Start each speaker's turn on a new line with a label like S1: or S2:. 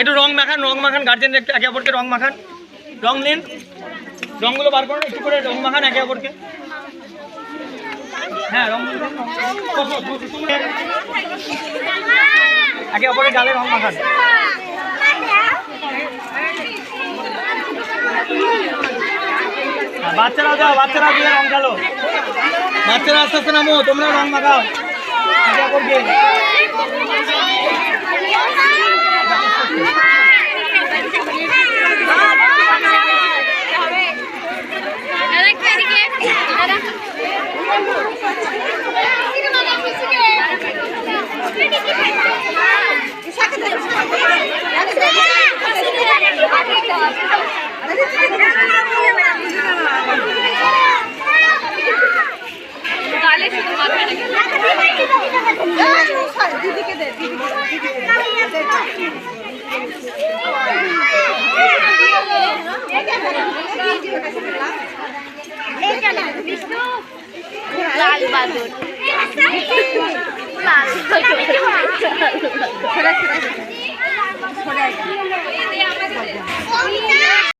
S1: একটু রং মাখান রং মাখান গার্জেনরা একটু একে অপরকে রং মাখান। রং নিন। রঙগুলো বার করুন, একটু করে রং মাখান একে অপরকে। হ্যাঁ রং একে অপরের গালে রং মাখান। হ্যাঁ, বাচ্চারা যাও, বাচ্চারা দিয়ে রং খেলো বাচ্চারা আস্তে আস্তে নামো তোমরা রং মাখাও। একে অপরকে।
S2: লাল বাদল
S3: 三姨你输了三姨我输了三姨